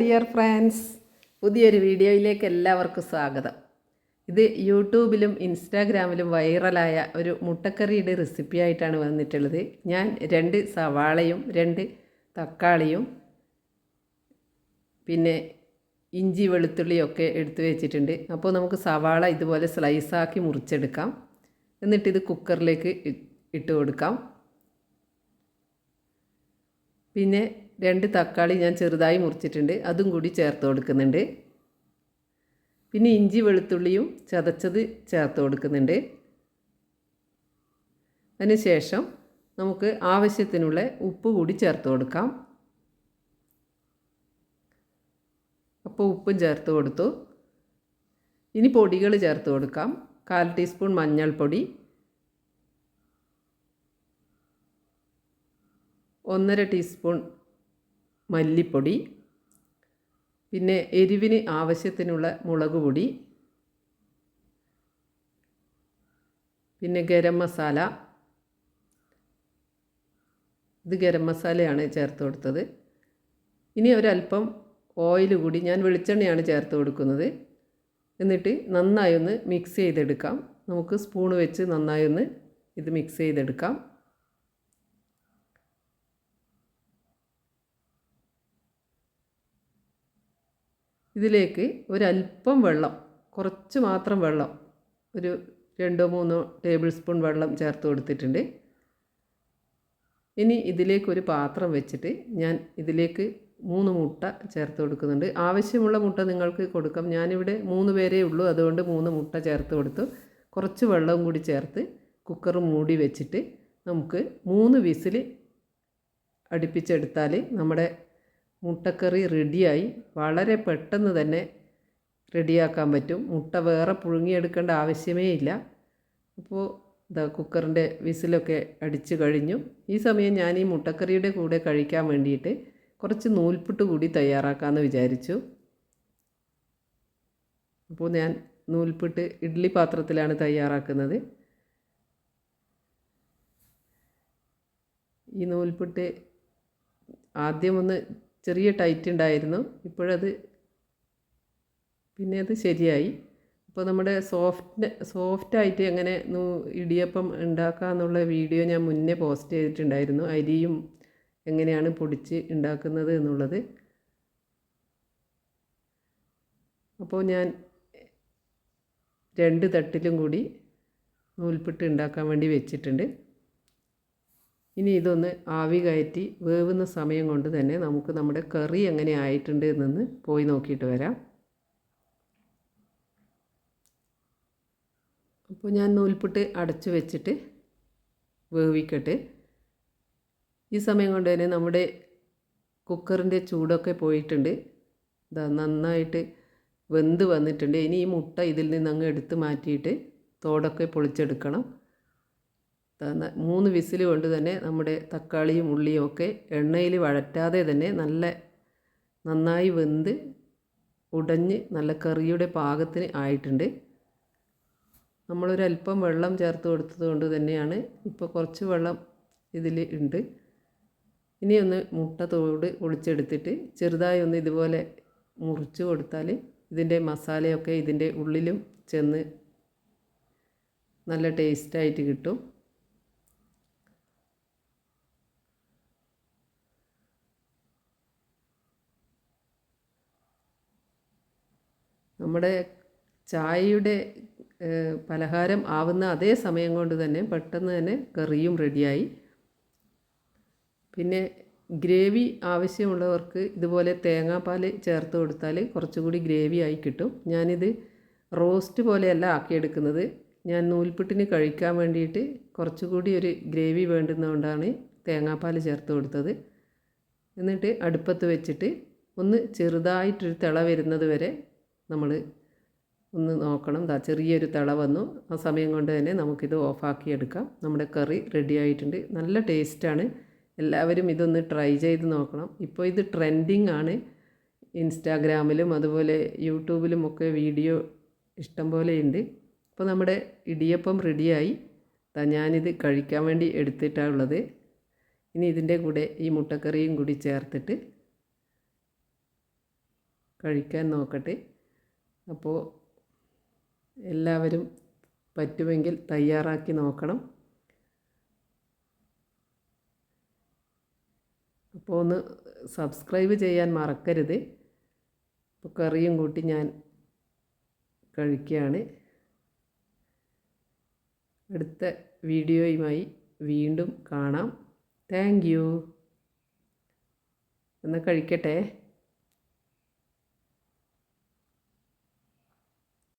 Dear friends പുതിയൊരു വീഡിയോയിലേക്ക് എല്ലാവർക്കും സ്വാഗതം. ഇത് യൂട്യൂബിലും ഇൻസ്റ്റാഗ്രാമിലും വൈറലായ ഒരു മുട്ടക്കറിയുടെ റെസിപ്പി ആയിട്ടാണ് വന്നിട്ടുള്ളത്. ഞാൻ രണ്ട് സവാളയും രണ്ട് തക്കാളിയും പിന്നെ ഇഞ്ചി വെളുത്തുള്ളിയൊക്കെ എടുത്തു വെച്ചിട്ടുണ്ട്. അപ്പോൾ നമുക്ക് സവാള ഇതുപോലെ സ്ലൈസാക്കി മുറിച്ചെടുക്കാം. എന്നിട്ടിത് കുക്കറിലേക്ക് ഇട്ട് കൊടുക്കാം. പിന്നെ രണ്ട് തക്കാളി ഞാൻ ചെറുതായി മുറിച്ചിട്ടുണ്ട്. അതും കൂടി ചേർത്ത് കൊടുക്കുന്നുണ്ട്. പിന്നെ ഇഞ്ചി വെളുത്തുള്ളിയും ചതച്ചത് ചേർത്ത് കൊടുക്കുന്നുണ്ട്. അതിനുശേഷം നമുക്ക് ആവശ്യത്തിനുള്ള ഉപ്പ് കൂടി ചേർത്ത് കൊടുക്കാം. അപ്പോൾ ഉപ്പും ചേർത്ത് കൊടുത്തു. ഇനി പൊടികൾ ചേർത്ത് കൊടുക്കാം. കാൽ ടീസ്പൂൺ മഞ്ഞൾപ്പൊടി. ഒന്നര ടീസ്പൂൺ മല്ലിപ്പൊടി പിന്നെ എരിവിന് ആവശ്യത്തിനുള്ള മുളക് പൊടി പിന്നെ ഗരം മസാല. ഇത് ഗരം മസാലയാണ് ചേർത്ത് കൊടുത്തത്. ഇനി ഒരല്പം ഓയിൽ കൂടി ഞാൻ വെളിച്ചെണ്ണയാണ് ചേർത്ത് കൊടുക്കുന്നത്. എന്നിട്ട് നന്നായി ഒന്ന് മിക്സ് ചെയ്തെടുക്കാം. നമുക്ക് സ്പൂൺ വെച്ച് നന്നായി ഒന്ന് ഇത് മിക്സ് ചെയ്തെടുക്കാം. ഇതിലേക്ക് ഒരല്പം വെള്ളം കുറച്ച് മാത്രം വെള്ളം ഒരു രണ്ടോ മൂന്നോ ടേബിൾ സ്പൂൺ വെള്ളം ചേർത്ത് കൊടുത്തിട്ടുണ്ട്. ഇനി ഇതിലേക്ക് ഒരു പാത്രം വെച്ചിട്ട് ഞാൻ ഇതിലേക്ക് മൂന്ന് മുട്ട ചേർത്ത് കൊടുക്കുന്നുണ്ട്. ആവശ്യമുള്ള മുട്ട നിങ്ങൾക്ക് കൊടുക്കാം. ഞാനിവിടെ മൂന്ന് പേരേ ഉള്ളൂ അതുകൊണ്ട് മൂന്ന് മുട്ട ചേർത്ത് കൊടുത്തു. കുറച്ച് വെള്ളവും കൂടി ചേർത്ത് കുക്കർ മൂടി വെച്ചിട്ട് നമുക്ക് മൂന്ന് വിസിൽ അടുപ്പിച്ചെടുത്താൽ നമ്മുടെ മുട്ടക്കറി റെഡിയായി. വളരെ പെട്ടെന്ന് തന്നെ റെഡിയാക്കാൻ പറ്റും. മുട്ട വേറെ പുഴുങ്ങിയെടുക്കേണ്ട ആവശ്യമേ ഇല്ല. അപ്പോൾ ഇതാ കുക്കറിന്റെ വിസിലൊക്കെ അടിച്ചു കഴിഞ്ഞു. ഈ സമയം ഞാൻ ഈ മുട്ടക്കറിയുടെ കൂടെ കഴിക്കാൻ വേണ്ടിയിട്ട് കുറച്ച് നൂൽപുട്ട് കൂടി തയ്യാറാക്കാമെന്ന് വിചാരിച്ചു. അപ്പോൾ ഞാൻ നൂൽപുട്ട് ഇഡ്ഡലി പാത്രത്തിലാണ് തയ്യാറാക്കുന്നത്. ഈ നൂൽപുട്ട് ആദ്യം ഒന്ന് ചെറിയ ടൈറ്റ് ഉണ്ടായിരുന്നു. ഇപ്പോഴത് പിന്നെ അത് ശരിയായി. അപ്പോൾ നമ്മുടെ സോഫ്റ്റ് സോഫ്റ്റായിട്ട് എങ്ങനെ ഇടിയപ്പം ഉണ്ടാക്കുക എന്നുള്ള വീഡിയോ ഞാൻ മുന്നേ പോസ്റ്റ് ചെയ്തിട്ടുണ്ടായിരുന്നു. അരിയും എങ്ങനെയാണ് പൊടിച്ച് ഉണ്ടാക്കുന്നത് എന്നുള്ളത്. അപ്പോൾ ഞാൻ രണ്ട് തട്ടിലും കൂടി നൂൽപ്പിട്ട് ഉണ്ടാക്കാൻ വേണ്ടി വെച്ചിട്ടുണ്ട്. ഇനി ഇതൊന്ന് ആവി കയറ്റി വേവുന്ന സമയം കൊണ്ട് തന്നെ നമുക്ക് നമ്മുടെ കറി എങ്ങനെ ആയിട്ടുണ്ട് എന്നൊന്ന് പോയി നോക്കിയിട്ട് വരാം. അപ്പോൾ ഞാൻ നൂൽപുട്ട് അടച്ചു വെച്ചിട്ട് വേവിക്കട്ടെ. ഈ സമയം കൊണ്ട് തന്നെ നമ്മുടെ കുക്കറിന്റെ ചൂടൊക്കെ പോയിട്ടുണ്ട്. ഇതാ നന്നായിട്ട് വെന്ത് വന്നിട്ടുണ്ട്. ഇനി ഈ മുട്ട ഇതിൽ നിന്ന് അങ്ങ് എടുത്ത് മാറ്റിയിട്ട് തോടൊക്കെ പൊളിച്ചെടുക്കണം. മൂന്ന് വിസിൽ കൊണ്ട് തന്നെ നമ്മുടെ തക്കാളിയും ഉള്ളിയും ഒക്കെ എണ്ണയിൽ വഴറ്റാതെ തന്നെ നല്ല നന്നായി വെന്ത് ഉടഞ്ഞ് നല്ല കറിയുടെ പാകത്തിന് ആയിട്ടുണ്ട്. നമ്മളൊരല്പം വെള്ളം ചേർത്ത് കൊടുത്തത് കൊണ്ട് തന്നെയാണ് ഇപ്പോൾ കുറച്ച് വെള്ളം ഇതിൽ ഉണ്ട്. ഇനി ഒന്ന് മുട്ട തോട് ഒളിച്ചെടുത്തിട്ട് ചെറുതായി ഒന്ന് ഇതുപോലെ മുറിച്ച് കൊടുത്താൽ ഇതിന്റെ മസാലയൊക്കെ ഇതിന്റെ ഉള്ളിലും ചെന്ന് നല്ല ടേസ്റ്റായിട്ട് കിട്ടും. നമ്മുടെ ചായയുടെ പലഹാരം ആവുന്ന അതേ സമയം കൊണ്ട് തന്നെ പെട്ടെന്ന് തന്നെ കറിയും റെഡിയായി. പിന്നെ ഗ്രേവി ആവശ്യമുള്ളവർക്ക് ഇതുപോലെ തേങ്ങാപ്പാൽ ചേർത്ത് കൊടുത്താൽ കുറച്ചുകൂടി ഗ്രേവി ആയി കിട്ടും. ഞാനിത് റോസ്റ്റ് പോലെയല്ല ആക്കിയെടുക്കുന്നത്. ഞാൻ നൂൽപുട്ടിന് കഴിക്കാൻ വേണ്ടിയിട്ട് കുറച്ചുകൂടി ഒരു ഗ്രേവി വേണ്ടുന്നതുകൊണ്ടാണ് തേങ്ങാപ്പാൽ ചേർത്ത് കൊടുത്തത്. എന്നിട്ട് അടുപ്പത്ത് വെച്ചിട്ട് ഒന്ന് ചെറുതായിട്ടൊരു തിള വരുന്നത് വരെ നമ്മൾ ഒന്ന് നോക്കണം. ദാ ചെറിയൊരു തിള വന്നു. ആ സമയം കൊണ്ട് തന്നെ നമുക്കിത് ഓഫാക്കി എടുക്കാം. നമ്മുടെ കറി റെഡി ആയിട്ടുണ്ട്. നല്ല ടേസ്റ്റാണ് എല്ലാവരും ഇതൊന്ന് ട്രൈ ചെയ്ത് നോക്കണം. ഇപ്പോൾ ഇത് ട്രെൻഡിങ് ആണ്. ഇൻസ്റ്റാഗ്രാമിലും അതുപോലെ യൂട്യൂബിലും ഒക്കെ വീഡിയോ ഇഷ്ടം പോലെ ഉണ്ട്. അപ്പോൾ നമ്മുടെ ഇടിയപ്പം റെഡിയായി ഞാനിത് കഴിക്കാൻ വേണ്ടി എടുത്തിട്ടാണ് ഉള്ളത്. ഇനി ഇതിന്റെ കൂടെ ഈ മുട്ടക്കറിയും കൂടി ചേർത്തിട്ട് കഴിക്കാൻ നോക്കട്ടെ. അപ്പോൾ എല്ലാവരും പറ്റുമെങ്കിൽ തയ്യാറാക്കി നോക്കണം. അപ്പോൾ ഒന്ന് സബ്സ്ക്രൈബ് ചെയ്യാൻ മറക്കരുത്. അപ്പോൾ കറിയും കൂട്ടി ഞാൻ കഴിക്കുകയാണ്. അടുത്ത വീഡിയോയുമായി വീണ്ടും കാണാം. Thank you. എന്നാൽ കഴിക്കട്ടെ.